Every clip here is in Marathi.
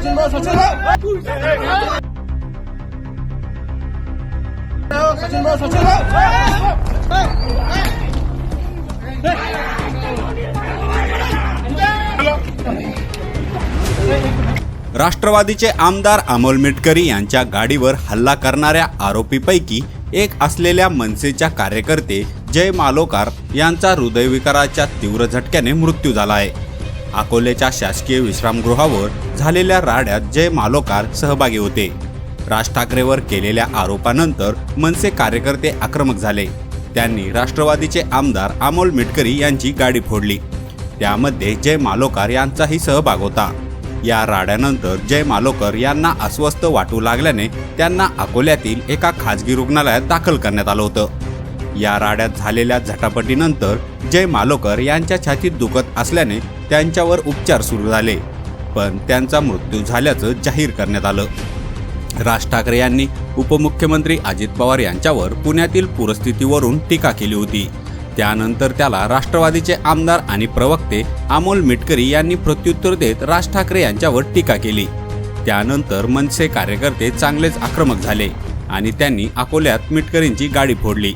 सचिन भाऊ सचिन भाऊ! सचिन भाऊ सचिन भाऊ! राष्ट्रवादीचे आमदार अमोल मिटकरी यांच्या गाडीवर हल्ला करणाऱ्या आरोपीपैकी एक असलेल्या मनसेच्या कार्यकर्ते जय मालोकार यांचा हृदयविकाराच्या तीव्र झटक्याने मृत्यू झाला आहे. अकोल्याच्या शासकीय विश्रामगृहावर झालेल्या राड्यात जय मालोकार सहभागी होते. राज ठाकरेवर केलेल्या आरोपानंतर मनसे कार्यकर्ते आक्रमक झाले. त्यांनी राष्ट्रवादीचे आमदार अमोल मिटकरी यांची गाडी फोडली. त्यामध्ये जय मालोकार यांचाही सहभाग होता. या राड्यानंतर जय मालोकर यांना अस्वस्थ वाटू लागल्याने त्यांना अकोल्यातील एका खाजगी रुग्णालयात दाखल करण्यात आलं होतं. या राड्यात झालेल्या झटापटीनंतर जय मालोकर यांच्या छातीत दुखत असल्याने त्यांच्यावर उपचार सुरू झाले. पण त्यांचा मृत्यू झाल्याचं जाहीर करण्यात आलं. राज ठाकरे यांनी उपमुख्यमंत्री अजित पवार यांच्यावर पुण्यातील पूरस्थितीवरून टीका केली होती. त्यानंतर त्याला राष्ट्रवादीचे आमदार आणि प्रवक्ते अमोल मिटकरी यांनी प्रत्युत्तर देत राज ठाकरे यांच्यावर टीका केली. त्यानंतर मनसे कार्यकर्ते चांगलेच आक्रमक झाले आणि त्यांनी अकोल्यात मिटकरींची गाडी फोडली.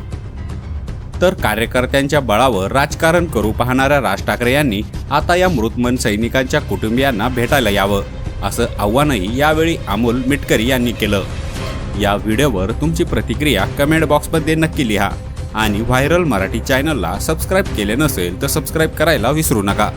तर कार्यकर्त्यांच्या बळावर राजकारण करू पाहणाऱ्या राज ठाकरे यांनी आता या मृतमन सैनिकांच्या कुटुंबियांना भेटायला यावं असं आव्हानही यावेळी अमोल मिटकरी यांनी केलं. या व्हिडिओवर तुमची प्रतिक्रिया कमेंट बॉक्समध्ये नक्की लिहा आणि व्हायरल मराठी चॅनलला सबस्क्राईब केले नसेल तर सबस्क्राईब करायला विसरू नका.